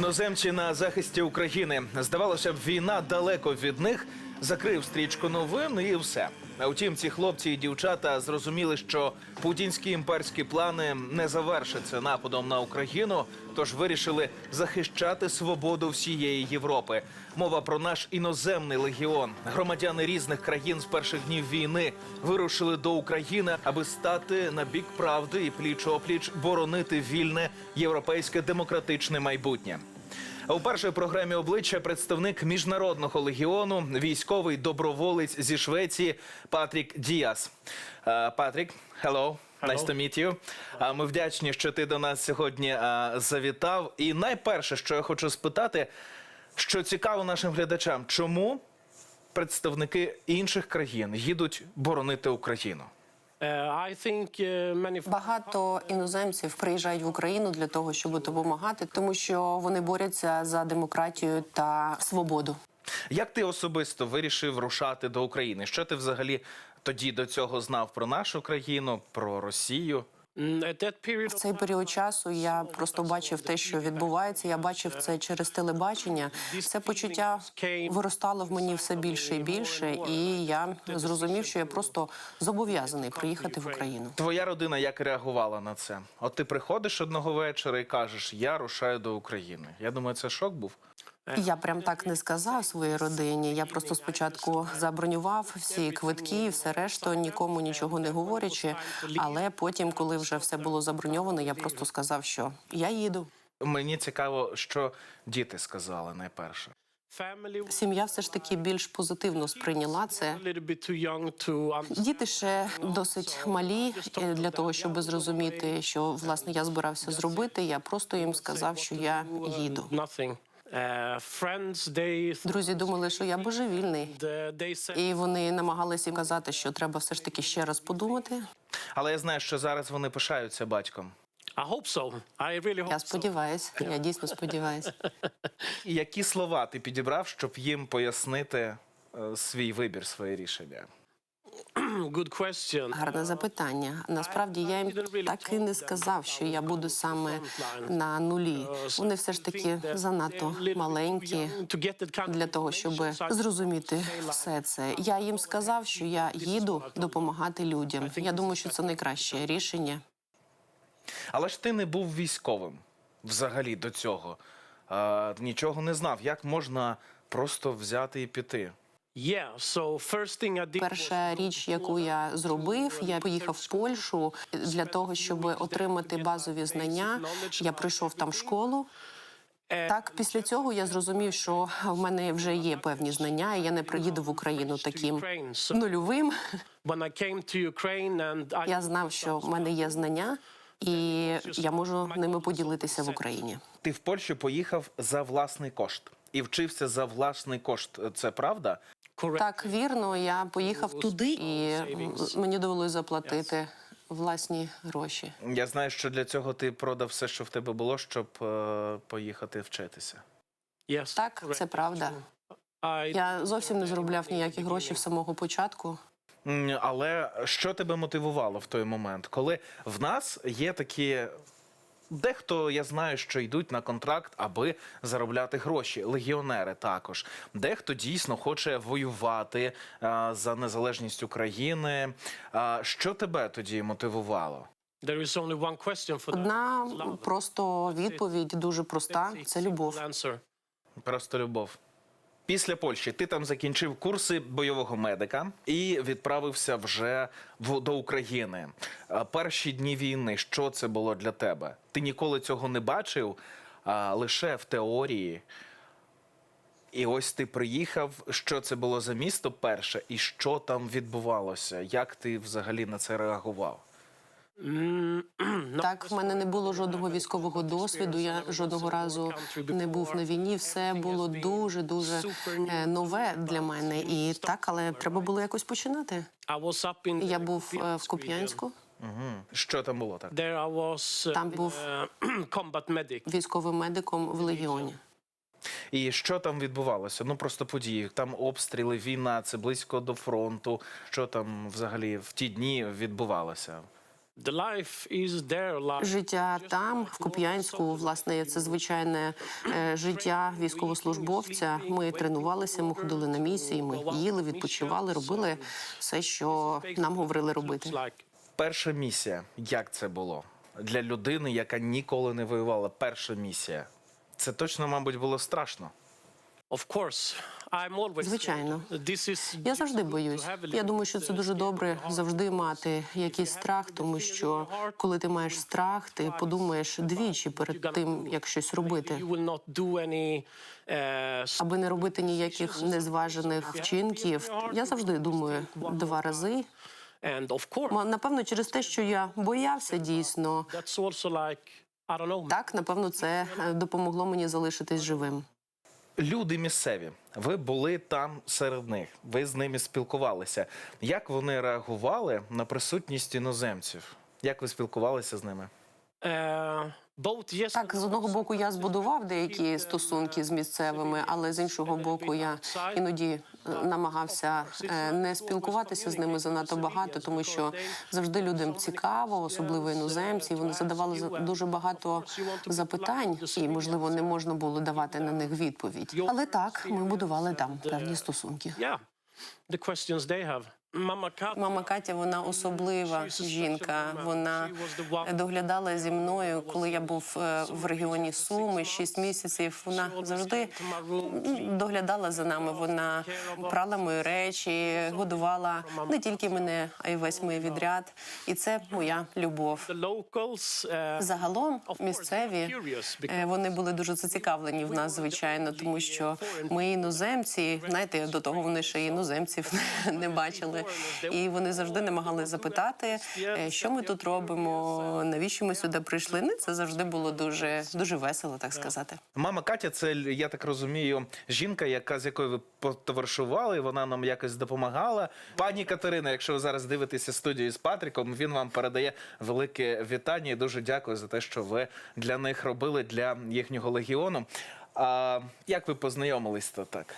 Іноземці на захисті України. Здавалося б, війна далеко від них. Закрив стрічку новин і все. А втім, ці хлопці і дівчата зрозуміли, що путінські імперські плани не завершаться нападом на Україну, тож вирішили захищати свободу всієї Європи. Мова про наш іноземний легіон. Громадяни різних країн з перших днів війни вирушили до України, аби стати на бік правди і пліч опліч боронити вільне європейське демократичне майбутнє. У першій програмі обличчя представник міжнародного легіону, військовий доброволець зі Швеції Патрік Діас. Е, Патрік, hello. Nice to meet you. А Ми вдячні, що ти до нас сьогодні е, завітав. І найперше, що я хочу спитати, що цікаво нашим глядачам, чому представники інших країн їдуть боронити Україну? Uh, many Багато іноземців приїжджають в Україну для того, щоб допомагати, тому що вони борються за демократію та свободу. Як ти особисто вирішив рушати до України? Що ти взагалі тоді до цього знав про нашу країну, про Росію? Period В цей період часу я просто бачив те, що відбувається. Я бачив це через телебачення. Це почуття виростало в мені все більше і більше, і я зрозумів, що я просто зобов'язаний приїхати в Україну. Твоя родина як реагувала на це? От ти приходиш одного вечора і кажеш: Я рушаю до України. Я думаю, це шок був. Я прям так не сказав своїй родині. Я просто спочатку забронював всі квитки, і все решту, нікому нічого не говорячи. Але потім, коли вже все було заброньовано, я просто сказав, що я їду. Мені цікаво, що діти сказали найперше. Сім'я все ж таки більш позитивно сприйняла це. Діти ще досить малі е, для того, щоб зрозуміти, що власне я збирався зробити. Я просто їм сказав, що я їду. They Друзі думали, що я божевільний, і вони намагалися казати, що треба все ж таки ще раз подумати. Але я знаю, що зараз вони пишаються батьком. I hope so. I really hope Я so. сподіваюся, я дійсно сподіваюся. Які слова ти підібрав, щоб їм пояснити е, свій вибір, своє рішення? Good question. Гарне запитання. Насправді я їм так і не сказав, що я буду саме на нулі. Вони все ж таки занадто маленькі для того, щоб зрозуміти все це. Я їм сказав, що я їду допомагати людям. Я думаю, що це найкраще рішення. Але ж ти не був військовим взагалі до цього. Е, нічого не знав. Як можна просто взяти і піти? Перша річ, яку я зробив, я поїхав в Польщу для того, щоб отримати базові знання. Я пройшов там школу. Так, після цього я зрозумів, що в мене вже є певні знання, і я не приїду в Україну таким нульовим. Я знав, що в мене є знання, і я можу ними поділитися в Україні. Ти в Польщу поїхав за власний кошт і вчився за власний кошт. Це правда? Так, вірно, я поїхав туди, і мені довелося заплатити власні гроші. Я знаю, що для цього ти продав все, що в тебе було, щоб е, поїхати вчитися. Так, це правда. Я зовсім не заробляв ніякі гроші з самого початку. М, Але що тебе мотивувало в той момент, коли в нас є такі. Дехто я знаю, що йдуть на контракт, аби заробляти гроші. Легіонери також. Дехто дійсно хоче воювати а, за незалежність України. А, що тебе тоді мотивувало? there is only one question for that. Одна просто відповідь дуже проста: це любов. Просто любов. Після Польщі ти там закінчив курси бойового медика і відправився вже в, до України. Перші дні війни, що це було для тебе? Ти ніколи цього не бачив, а лише в теорії. І ось ти приїхав. Що це було за місто перше, і що там відбувалося? Як ти взагалі на це реагував? Так, в мене не було жодного військового досвіду. Я жодного разу не був на війні. Все було дуже дуже е, нове для мене. І так, але треба було якось починати. Я був е, в. Куп'янську. Що там було так? There was uh, Там був uh, військовим медиком в легіоні. І що там відбувалося? Ну просто події. Там обстріли, війна, це близько до фронту. Що там взагалі в ті дні відбувалося? The life is their. Життя там, в Куп'янську, власне, це звичайне е, життя військовослужбовця. Ми тренувалися, ми ходили на місії, ми їли, відпочивали, робили все, що нам говорили робити. Перша місія. Як це було для людини, яка ніколи не воювала? Перша місія. Це точно, мабуть, було страшно. Of course, I'm always Звичайно. Я завжди боюсь. Я думаю, що це дуже добре завжди мати якийсь страх, тому що коли ти маєш страх, ти подумаєш двічі перед тим, як щось робити. uh, Аби не робити ніяких незважених вчинків, я завжди думаю два рази. Напевно, через те, що я боявся дійсно, don't know так напевно, це е, допомогло мені залишитись живим. Люди місцеві, ви були там серед них, ви з ними спілкувалися. Як вони реагували на присутність іноземців? Як ви спілкувалися з ними? uh, Так, з одного боку, я збудував деякі стосунки з місцевими, але з іншого боку, я іноді е, намагався е, не спілкуватися з ними занадто багато, тому що завжди людям цікаво, особливо іноземці. Вони задавали за- дуже багато запитань, і можливо не можна було давати на них відповідь. Але так, ми будували там певні стосунки. Мама Катя, вона особлива жінка. Вона доглядала зі мною, коли я був е, в регіоні Суми шість місяців. Вона завжди доглядала за нами. Вона прала мої речі, годувала не тільки мене, а й весь мій відряд. І це моя любов. uh, Загалом місцеві е, вони були дуже зацікавлені в нас, звичайно, тому що ми іноземці, знаєте, до того вони ще іноземців не бачили, і вони завжди намагались запитати, е, що ми тут робимо, навіщо ми сюди прийшли. Ну, це завжди було дуже дуже весело, так сказати. Мама Катя, це я так розумію, жінка, яка з якою ви потоваришували, вона нам якось допомагала. Пані Катерина, якщо ви зараз дивитеся студію з Патріком, він вам передає велике вітання і дуже дякую за те, що ви для них робили для їхнього легіону. А як ви познайомились то так?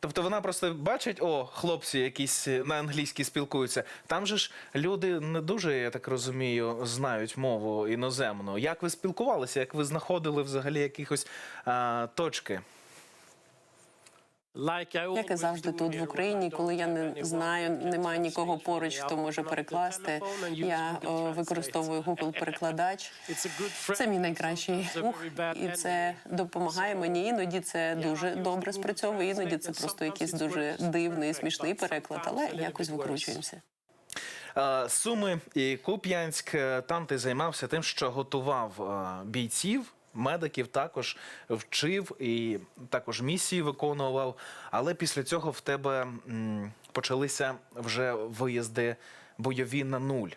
Тобто вона просто бачить, о, хлопці якісь на англійській спілкуються. Там же ж люди не дуже, я так розумію, знають мову іноземну. Як ви спілкувалися? Як ви знаходили взагалі якихось а, точки? Як і завжди тут в Україні, коли я не знаю, немає нікого поруч, хто може перекласти. Я використовую Google перекладач. Це мій найкращий bad і це допомагає мені. Іноді це дуже добре спрацьовує. Іноді це просто якийсь дуже дивний, смішний переклад, але якось викручуємося. Суми і Куп'янськ, е, там ти займався тим, що готував е, бійців. Медиків також вчив і також місії виконував. Але після цього в тебе почалися вже виїзди бойові на нуль.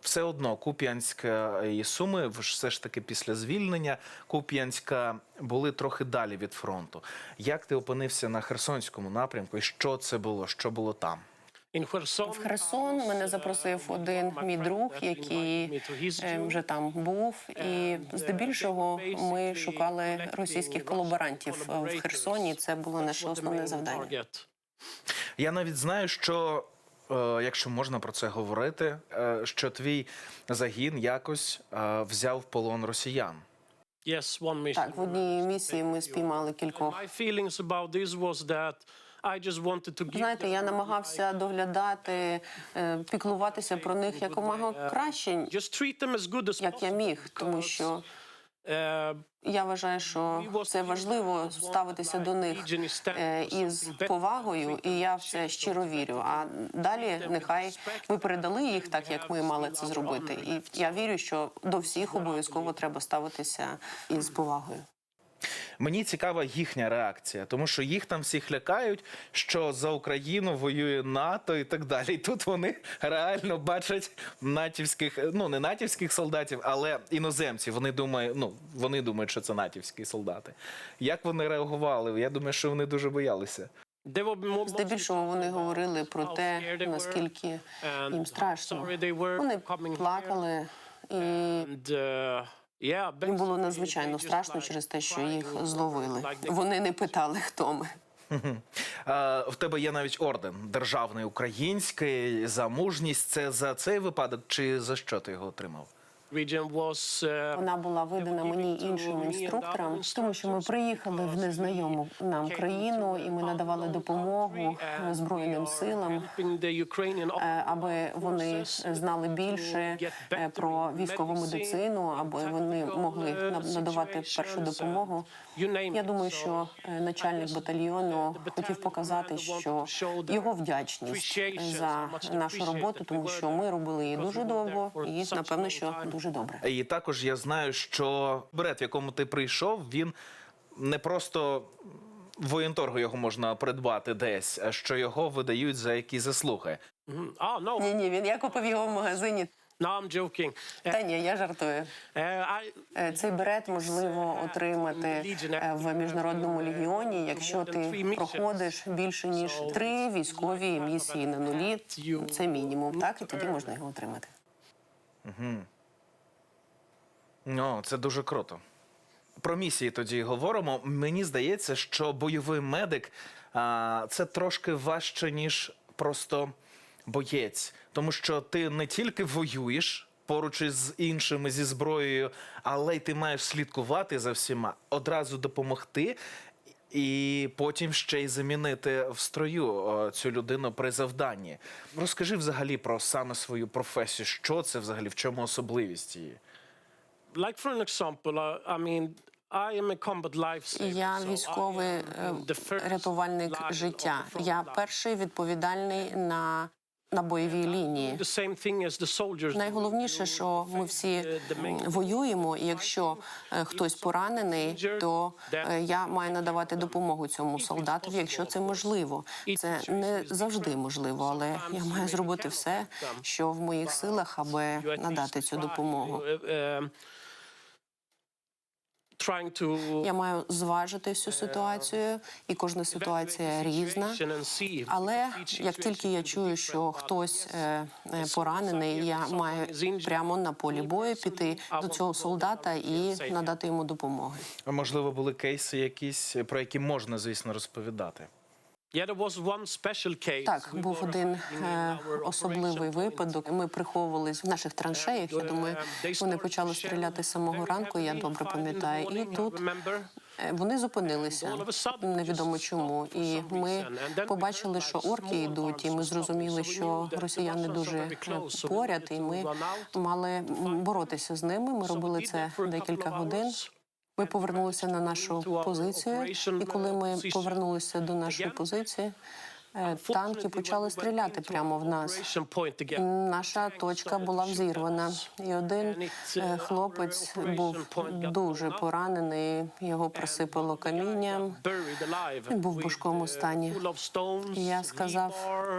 Все одно Куп'янськ е, і Суми все ж таки після звільнення Куп'янська були трохи далі від фронту. Як ти опинився на Херсонському напрямку? І що це було? Що було там? В Херсон мене запросив один мій друг, який е, вже там був, і здебільшого ми шукали російських колаборантів в Херсоні. Це було наше основне завдання. Я навіть знаю, що е, якщо можна про це говорити, е, що твій загін якось е, взяв в полон росіян. Так, в одній місії ми спіймали кількох. Знаєте, я намагався доглядати, е, піклуватися про них якомога краще, just treat them as good as як я міг, тому що Uh, я вважаю, що це важливо ставитися до них е, із повагою, і я в це щиро вірю. А далі нехай ви передали їх так, як ми мали це зробити. І я вірю, що до всіх обов'язково треба ставитися із повагою. Мені цікава їхня реакція, тому що їх там всіх лякають, що за Україну воює НАТО і так далі. І тут вони реально бачать натівських, ну не натівських солдатів, але іноземців. Вони думають, ну вони думають, що це натівські солдати. Як вони реагували? Я думаю, що вони дуже боялися. Здебільшого вони говорили про те, наскільки їм страшно. Вони плакали, і uh, їм було надзвичайно страшно через те, що їх зловили. Вони не питали, хто ми. В тебе є навіть орден державний український за мужність. Це за цей випадок чи за що ти його отримав? Uh, Вона була видана мені іншим інструкторам, тому що ми приїхали в незнайому нам країну, і ми надавали допомогу е, збройним силам. е, Аби вони знали більше е, про військову медицину, аби вони могли надавати першу допомогу. Я думаю, що е, начальник батальйону хотів показати, що його вдячність за нашу роботу, тому що ми робили її дуже довго, і напевно, що дуже добре. І також я знаю, що берет, в якому ти прийшов, він не просто в воєнторгу його можна придбати десь, а що його видають за якісь заслуги. Oh, no, Ні, ні, він я купив його в магазині. no, I'm joking. Uh, Та ні, я жартую. uh, I, Е, Цей берет можливо отримати е, в міжнародному легіоні, якщо ти проходиш більше ніж три військові місії на нулі. Це мінімум, так і тоді можна його отримати. Ну, це дуже круто. Про місії тоді говоримо. Мені здається, що бойовий медик а, це трошки важче, ніж просто боєць, тому що ти не тільки воюєш поруч із іншими зі зброєю, але й ти маєш слідкувати за всіма, одразу допомогти. І потім ще й замінити в строю цю людину при завданні. Розкажи взагалі про саме свою професію. Що це взагалі, в чому особливість її? Like for an example, uh, I mean, I am a combat lifesaver. Я військовий е, рятувальник життя. Я перший відповідальний на, на бойовій лінії. Найголовніше, що ми всі воюємо. і Якщо е, хтось поранений, то е, я маю надавати допомогу цьому солдату, якщо це можливо. Це не завжди можливо, але я маю зробити все, що в моїх силах, аби надати цю допомогу. Trying to Я маю зважити всю ситуацію, і кожна ситуація різна. Але як тільки я чую, що хтось е, е, поранений, я маю прямо на полі бою піти до цього солдата і надати йому допомоги. А можливо, були кейси якісь, про які можна, звісно, розповідати. Так, був один е, особливий випадок. Ми приховувались в наших траншеях. Я думаю, вони почали стріляти з самого ранку. Я добре пам'ятаю. І тут е, вони зупинилися невідомо чому. І ми побачили, що орки йдуть, і ми зрозуміли, що росіяни дуже поряд, і ми мали боротися з ними. Ми робили це декілька годин. Ми повернулися на нашу позицію, і коли ми повернулися до нашої позиції, танки почали стріляти прямо в нас. Наша точка була взірвана, і один е, хлопець був дуже поранений. Його присипало камінням. Він був в важкому стані. Я сказав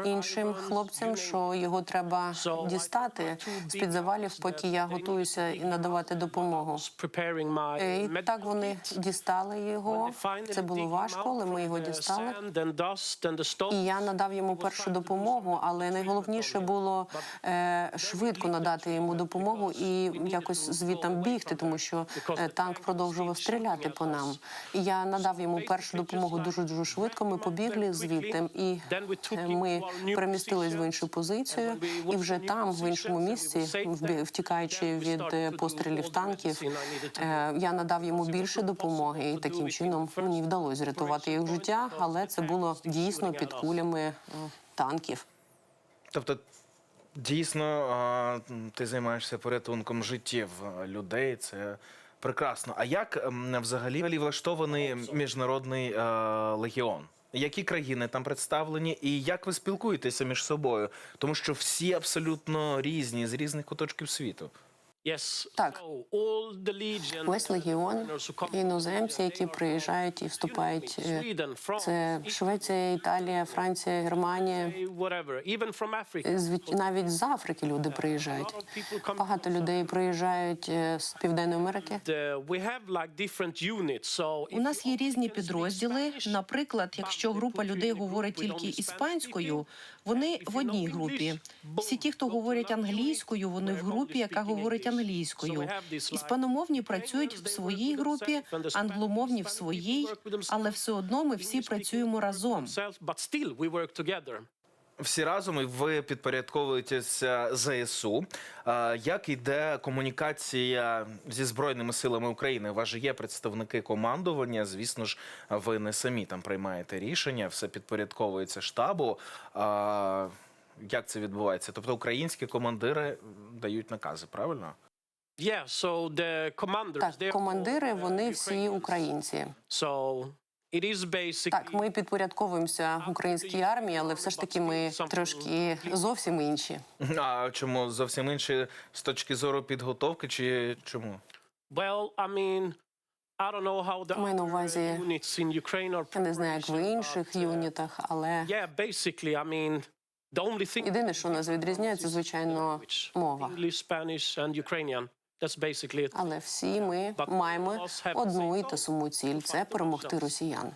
іншим хлопцям, що його треба дістати з під завалів, поки я готуюся і надавати допомогу. Е, І так вони дістали його. Це було важко, але ми його дістали. І я надав йому першу допомогу, але найголовніше було е, швидко надати йому допомогу і якось звітам бігти, тому що е, танк продовжував стріляти по нам. Я надав йому першу допомогу дуже дуже швидко. Ми побігли звідти, і е, ми перемістились в іншу позицію. І вже там, в іншому місці, втікаючи від е, пострілів танків, е, я надав йому більше допомоги, і таким чином мені вдалося врятувати їх життя, але це було дійсно під кулями е, танків. Тобто, дійсно, ти займаєшся порятунком життів людей. Це прекрасно. А як взагалі влаштований міжнародний е, легіон? Які країни там представлені, і як ви спілкуєтеся між собою? Тому що всі абсолютно різні з різних куточків світу. Так. Весь легіон іноземці, які приїжджають і вступають. е, Це Швеція, Італія, Франція, Германія. Навіть з Африки люди приїжджають. Багато людей приїжджають е, з Південної Америки. У нас є різні підрозділи. Наприклад, якщо група людей говорить тільки іспанською, вони в одній групі. Всі ті, хто говорять англійською, вони в групі, яка говорить англійською. Іспаномовні працюють в своїй групі, англомовні в своїй, але все одно ми всі працюємо разом. Всі разом і ви підпорядковуєтеся ЗСУ. Як йде комунікація зі збройними силами України? У вас же є представники командування. Звісно ж, ви не самі там приймаєте рішення, все підпорядковується штабу. А, Як це відбувається? Тобто українські командири дають накази, правильно? Так, командири uh, вони всі українці. Так, ми підпорядковуємося українській армії, але все ж таки ми трошки зовсім інші. А чому зовсім інші з точки зору підготовки, чи чому? well, I mean, I don't know how the Маю на увазі, units in Ukraine are Я не знаю, як в інших uh, юнітах, але Yeah, basically, I mean, the єдине, що нас відрізняє, це звичайно мова. Але всі ми маємо одну і ту саму ціль це перемогти росіян.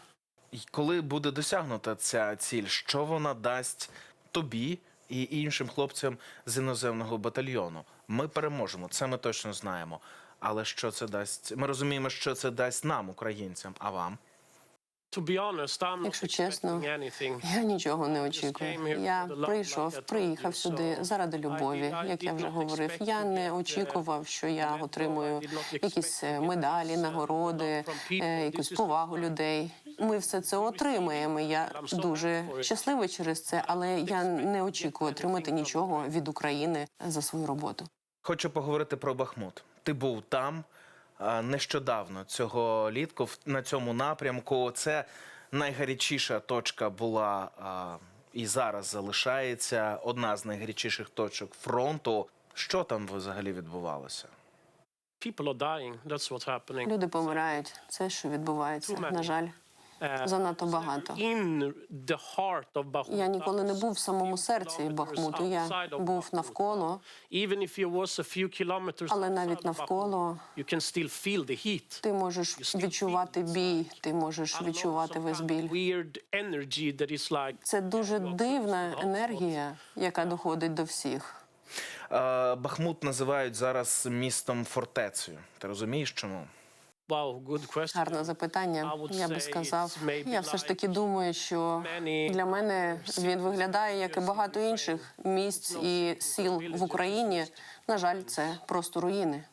І коли буде досягнута ця ціль, що вона дасть тобі і іншим хлопцям з іноземного батальйону? Ми переможемо, це ми точно знаємо. Але що це дасть? Ми розуміємо, що це дасть нам, українцям, а вам? To be honest, I'm not Якщо чесно. Я нічого не очікую. Я прийшов, приїхав сюди заради любові. Як я вже говорив, я не очікував, що я отримую якісь е, медалі, нагороди, е, якусь повагу людей. Ми все це отримаємо. Я дуже щасливий через це, але я не очікую отримати нічого від України за свою роботу. Хочу поговорити про Бахмут. Ти був там нещодавно цього літку в- на цьому напрямку. Це найгарячіша точка була і зараз залишається одна з найгарячіших точок фронту. Що там взагалі відбувалося? People are dying. That's what's happening. Люди помирають. Це що відбувається. На жаль, занадто багато. Я ніколи не був в самому серці Бахмуту. Я був навколо, але навіть навколо ти можеш відчувати бій, ти можеш відчувати весь біль. Це дуже дивна енергія, яка доходить до всіх. Е, Бахмут називають зараз містом фортецею. Ти розумієш чому? Wow, good question. Гарне запитання. Я би сказав. Я все ж таки думаю, що для мене він виглядає як і багато інших місць і сіл в Україні. На жаль, це просто руїни.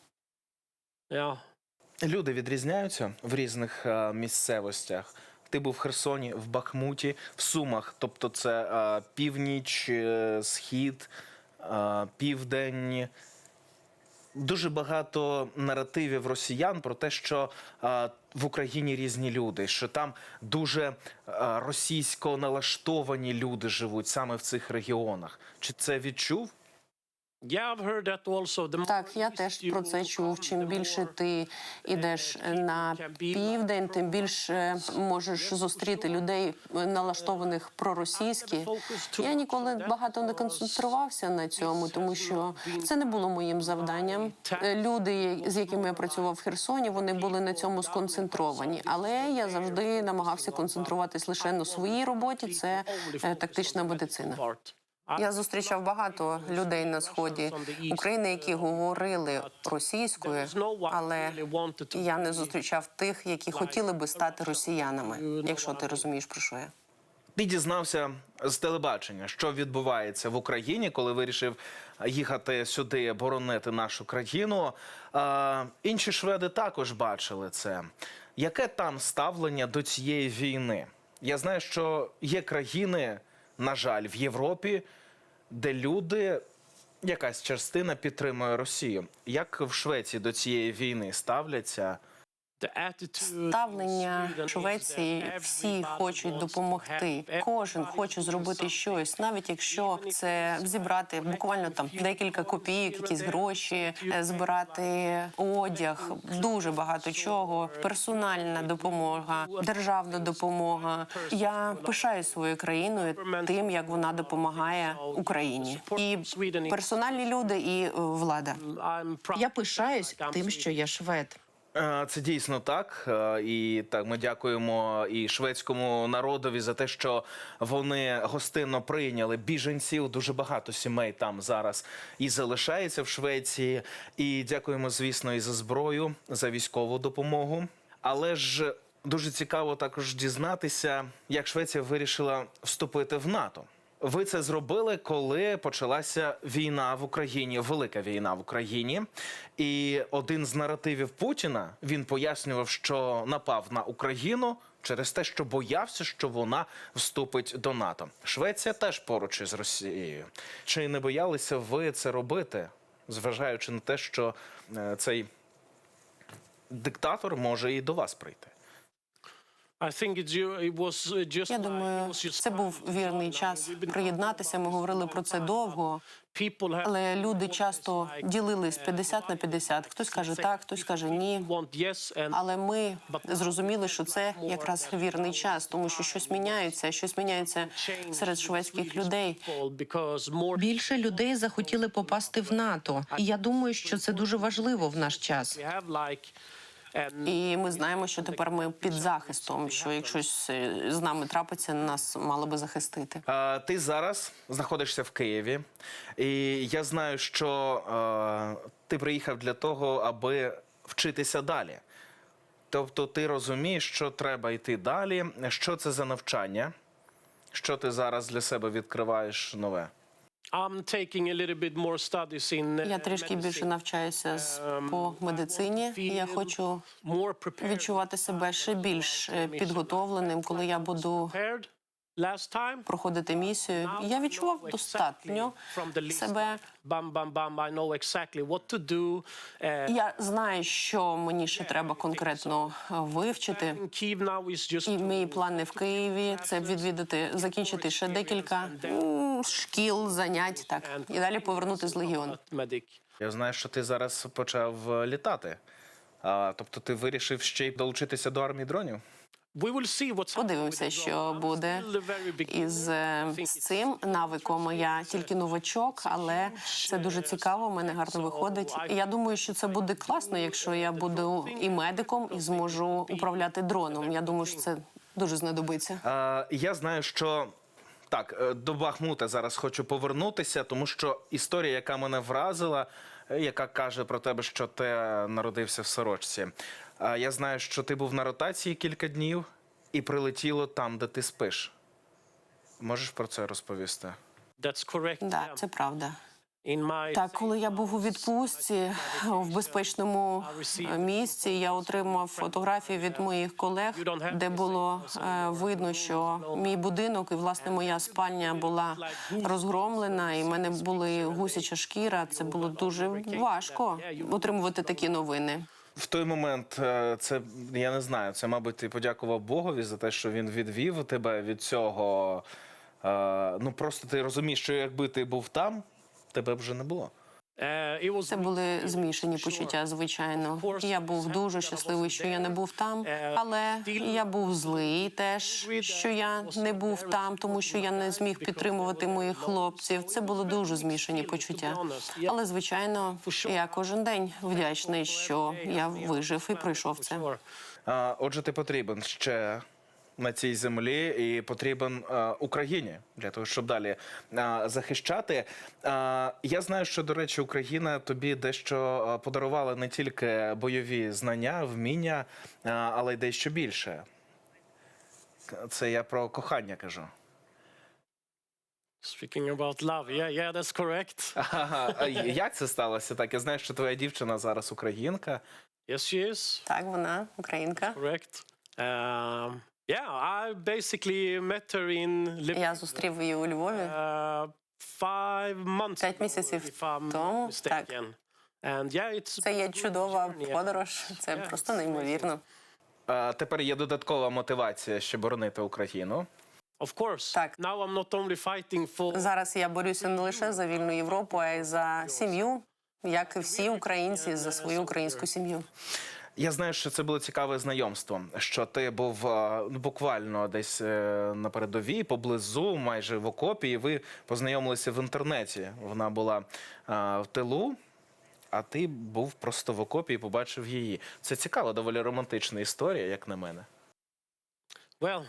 Yeah. Люди відрізняються в різних е, місцевостях. Ти був в Херсоні, в Бахмуті, в Сумах, тобто це е, північ, е, схід, південь. Дуже багато наративів росіян про те, що в Україні різні люди, що там дуже російсько налаштовані люди живуть саме в цих регіонах. Чи це відчув? Так, я теж про це чув. Чим більше ти йдеш на південь, тим більше можеш зустріти людей налаштованих проросійськи. Я ніколи багато не концентрувався на цьому, тому що це не було моїм завданням. Е, Люди, з якими я працював в Херсоні, вони були на цьому сконцентровані. Але я завжди намагався концентруватись лише на своїй роботі. Це е, тактична медицина. Я зустрічав багато людей на сході України, які говорили російською, але я не зустрічав тих, які хотіли би стати росіянами, якщо ти розумієш про що я. Ти дізнався з телебачення, що відбувається в Україні, коли вирішив їхати сюди, боронити нашу країну. А, інші шведи також бачили це. Яке там ставлення до цієї війни? Я знаю, що є країни, на жаль, в Європі, де люди, якась частина підтримує Росію. Як в Швеції до цієї війни ставляться? Ставлення Швеції всі хочуть допомогти. Кожен хоче зробити щось, навіть якщо це зібрати буквально там декілька копійок, якісь гроші, е, збирати одяг, дуже багато чого, персональна допомога, державна допомога. Я пишаю своєю країною тим, як вона допомагає Україні, і персональні люди, і е, влада. Я пишаюсь тим, що я швед. Е, Це дійсно так. Е, І так ми дякуємо і шведському народові за те, що вони гостинно прийняли біженців. Дуже багато сімей там зараз і залишається в Швеції. І дякуємо, звісно, і за зброю, за військову допомогу. Але ж дуже цікаво також дізнатися, як Швеція вирішила вступити в НАТО. Ви це зробили, коли почалася війна в Україні, велика війна в Україні. І один з наративів Путіна він пояснював, що напав на Україну через те, що боявся, що вона вступить до НАТО. Швеція теж поруч із Росією. Чи не боялися ви це робити, зважаючи на те, що е, цей диктатор може і до вас прийти? I think it, ju- it was uh, just Я like- думаю, це був вірний час приєднатися. Ми говорили про це довго. People Але люди часто ділились uh, 50 на 50. Хтось каже так, хтось каже ні. Але ми зрозуміли, що це якраз вірний час, тому що щось міняється, щось міняється серед шведських людей. Більше людей захотіли попасти в НАТО, і я думаю, що це дуже важливо в наш час. І ми знаємо, що тепер ми під захистом. Що якщо е, з нами трапиться, нас мали би захистити. Ти зараз знаходишся в Києві, і я знаю, що ти приїхав для того, аби вчитися далі. Тобто, ти розумієш, що треба йти далі. Що це за навчання? Що ти зараз для себе відкриваєш нове? I'm taking a little bit more studies in uh, Я трішки більше навчаюся з- по медицині. і Я хочу відчувати себе ще більш е, підготовленим, коли я буду проходити місію. Я відчував достатньо себе. Uh, Я знаю, що мені ще треба конкретно вивчити. І мої плани в Києві це відвідати, закінчити ще декілька шкіл, занять, так і далі повернути з легіону. Я знаю, що ти зараз почав е, літати. А, тобто ти вирішив ще й долучитися до армії дронів? Подивимося, що буде із е, з цим навиком. Я тільки новачок, але це дуже цікаво. мене гарно виходить. Я думаю, що це буде класно, якщо я буду і медиком, і зможу управляти дроном. Я думаю, що це дуже знадобиться. Е, я знаю, що так, е, до Бахмута зараз хочу повернутися, тому що історія, яка мене вразила, е, яка каже про тебе, що ти народився в сорочці. Я знаю, що ти був на ротації кілька днів і прилетіло там, де ти спиш. Можеш про це розповісти? That's correct. Да, це правда. Так, коли я був у відпустці в безпечному місці, я отримав фотографії від моїх колег, де було е, видно, що мій будинок і власне моя спальня була розгромлена, і в мене були гусяча шкіра. Це було дуже важко отримувати такі новини. В той момент е, це я не знаю. Це, мабуть, ти подякував Богові за те, що він відвів тебе від цього. Е, Ну просто ти розумієш, що якби ти був там, тебе вже не було. Uh, Це були змішані почуття, звичайно. Я був дуже щасливий, що я не був там, але я був злий теж, що я не був там, тому що я не зміг підтримувати моїх хлопців. Це були дуже змішані почуття. Але звичайно, я кожен день вдячний, що я вижив і пройшов це. А, Отже, ти потрібен ще на цій землі і потрібен а, Україні для того, щоб далі а, захищати. А, я знаю, що до речі, Україна тобі дещо подарувала не тільки бойові знання, вміння, а, але й дещо більше. Це я про кохання кажу. Speaking about love, yeah, yeah, that's correct. Ага, як це сталося? Так, я знаю, що твоя дівчина зараз українка. Yes, she is Так, вона українка. correct. Um, yeah, I basically met her in Lib- Я зустрів її у Львові. uh, five months П'ять ago, місяців if I'm тому, mistaken. And yeah, it's Це є чудова journey. подорож. Це просто неймовірно. А, тепер є додаткова мотивація, щоб боронити Україну. Of course. Так. Now I'm not only fighting for Зараз я борюся не лише за вільну Європу, а й за сім'ю, як і всі українці за свою українську сім'ю. Я знаю, що це було цікаве знайомство. Що ти був е, ну, буквально десь е, на передовій, поблизу, майже в окопі, і ви познайомилися в інтернеті. Вона була а, в тилу. А ти був просто в окопі і побачив її. Це цікава, доволі романтична історія, як на мене. Well,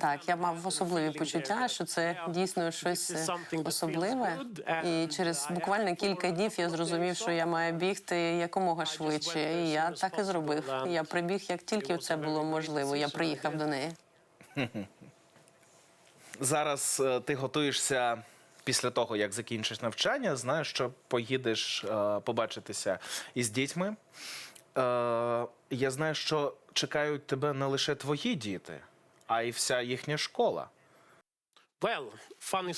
Так, я мав особливі почуття, що це дійсно щось особливе. І через буквально кілька днів я зрозумів, що я маю бігти якомога швидше. І я так і зробив. Я прибіг, як тільки це було можливо. Я приїхав до неї. Зараз е, ти готуєшся після того, як закінчиш навчання. Знаєш, що поїдеш е, побачитися із дітьми. Е, я знаю, що чекають тебе не лише твої діти, а й вся їхня школа.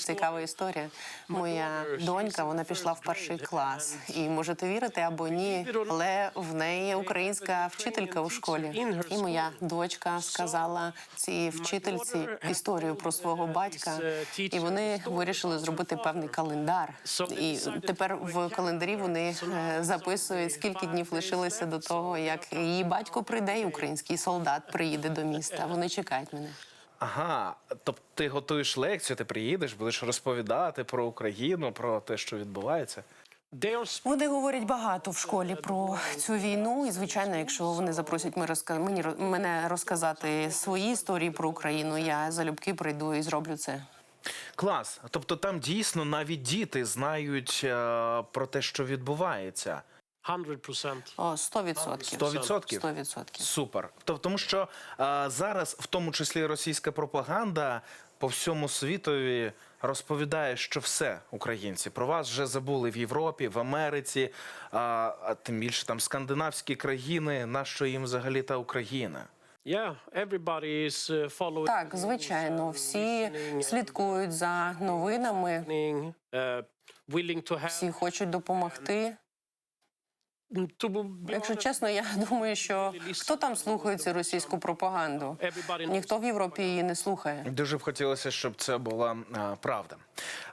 Цікава історія. Моя донька вона пішла в перший клас, і можете вірити або ні, але в неї українська вчителька у школі. І моя дочка сказала цій вчительці історію про свого батька, і вони вирішили зробити певний календар. І тепер в календарі вони е, записують, скільки днів лишилося до того, як її батько прийде, і український солдат приїде до міста. Вони чекають мене. Ага, тобто ти готуєш лекцію, ти приїдеш, будеш розповідати про Україну, про те, що відбувається. Вони говорять багато в школі про цю війну, і звичайно, якщо вони запросять ми розка... мені мене розказати свої історії про Україну, я залюбки прийду і зроблю це. Клас. Тобто там дійсно навіть діти знають е, про те, що відбувається. 100%. О, 100 відсотків. 100%? 100 відсотків. Супер. Тоб- Тому що е, зараз, в тому числі російська пропаганда по всьому світові розповідає, що все українці про вас вже забули в Європі, в Америці, а, а тим більше там скандинавські країни. Нащо їм взагалі та Україна? Yeah, everybody is following. Так, звичайно, всі слідкують за новинами, have. всі хочуть допомогти. Якщо чесно, я думаю, що хто там слухає цю російську пропаганду? Ніхто в Європі її не слухає. Дуже б хотілося, щоб це була а, правда.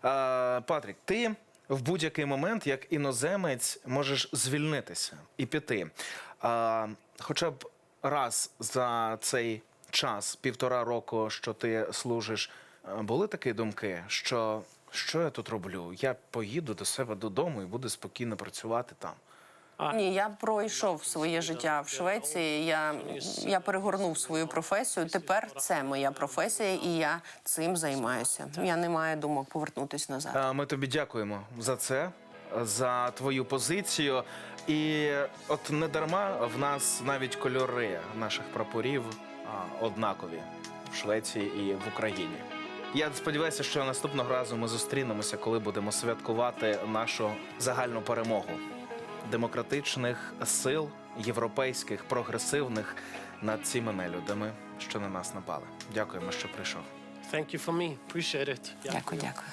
А, Патрік, ти в будь-який момент, як іноземець, можеш звільнитися і піти. А, хоча б раз за цей час, півтора року, що ти служиш, були такі думки, що що я тут роблю? Я поїду до себе додому і буду спокійно працювати там. Ні, я пройшов своє життя в Швеції. Я, я перегорнув свою професію. Тепер це моя професія, і я цим займаюся. Я не маю думок повернутися назад. Ми тобі дякуємо за це, за твою позицію. І от не дарма в нас навіть кольори наших прапорів однакові в Швеції і в Україні. Я сподіваюся, що наступного разу ми зустрінемося, коли будемо святкувати нашу загальну перемогу демократичних сил, європейських, прогресивних над цими нелюдами, що на нас напали. Дякуємо, що прийшов. Thank you for me. Appreciate it. Дякую, дякую.